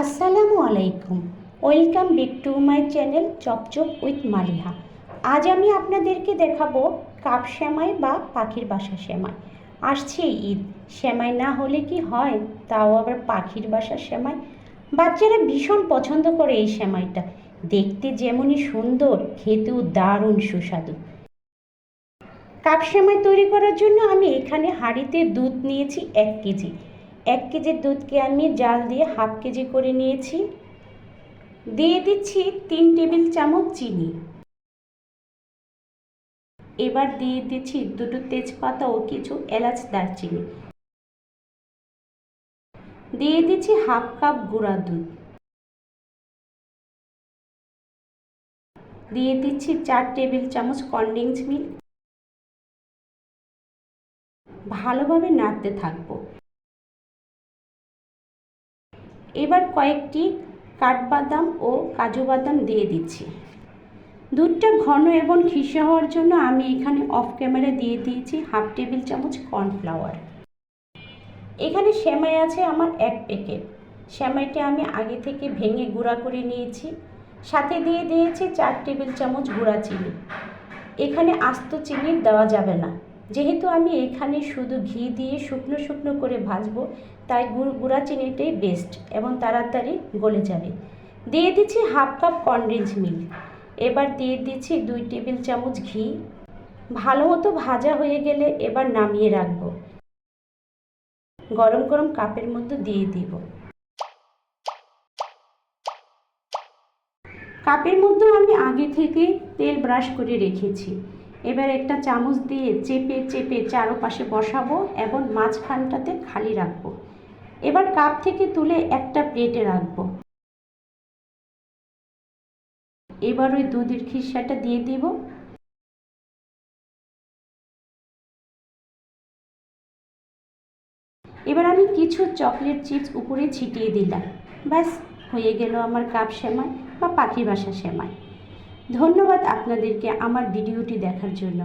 আসসালামু আলাইকুম। Welcome back to my channel chop chop with Maliha. আজ আমি আপনাদেরকে দেখাবো কাপ শ্যামাই বা পাখির বাসা সেমাই। আসছে ঈদ। সেমাই না হলে কি হয়? তাও আবার পাখির বাসা সেমাই। বাচ্চারা ভীষণ পছন্দ করে এই সেমাইটা। দেখতে যেমনই সুন্দর, খেতেও দারুণ সুস্বাদু। কাপ শ্যামাই তৈরি করার জন্য আমি এখানে হাঁড়িতে দুধ নিয়েছি এক কেজি। এক কেজির দুধকে আমি জাল দিয়ে হাফ কেজি করে নিয়েছি। দিয়ে দিচ্ছি তিন টেবিল চামচ চিনি। এবার দিয়ে দিচ্ছি দুটো তেজপাতা ও কিছু এলাচ দারচিনি। দিয়ে দিচ্ছি হাফ কাপ গুঁড়া দুধ। দিয়ে দিচ্ছি চার টেবিল চামচ কন্ডেন্স মিল্ক। ভালোভাবে নাড়তে থাকব। এবার কয়েকটি কাঠবাদাম ও কাজু বাদাম দিয়ে দিচ্ছি। দুধটা ঘন এবং খিসে হওয়ার জন্য আমি এখানে অফ ক্যামেরা দিয়ে দিয়েছি হাফ টেবিল চামচ কর্নফ্লাওয়ার এখানে সেমাই আছে আমার এক প্যাকেট সেমাইটা আমি আগে থেকে ভেঙে গুঁড়া করে নিয়েছি। সাথে দিয়ে দিয়েছি চার টেবিল চামচ গুঁড়া চিনি। এখানে আস্ত চিনি দেওয়া যাবে না। যেহেতু আমি এখানে শুধু ঘি দিয়ে শুকনো শুকনো করে ভাজবো, তাই গুঁড়া চিনিটাই বেস্ট এবং তাড়াতাড়ি গলে যাবে। দিয়ে দিচ্ছি হাফ কাপ কনডেন্স মিল্ক এবার দিয়ে দিচ্ছি দুই টেবিল চামচ ঘি। ভালো মতো ভাজা হয়ে গেলে এবার নামিয়ে রাখব। গরম গরম কাপের মধ্যে দিয়ে দিব। কাপের মধ্যে আমি আগে থেকে তেল ব্রাশ করে রেখেছি। এবার একটা চামচ দিয়ে চেপে চেপে চারোপাশে বসাবো এবং মাঝখানটাতে খালি রাখব। এবার কাপ থেকে তুলে একটা প্লেটে রাখব। এবার ওই দুধের খিসাটা দিয়ে দিব। এবার আমি কিছু চকলেট চিপস উপরে ছিটিয়ে দিলাম। ব্যাস, হয়ে গেল আমার কাপ সেমাই বা পাখি বাসা সেমাই। ধন্যবাদ আপনাদেরকে আমার ভিডিওটি দেখার জন্য।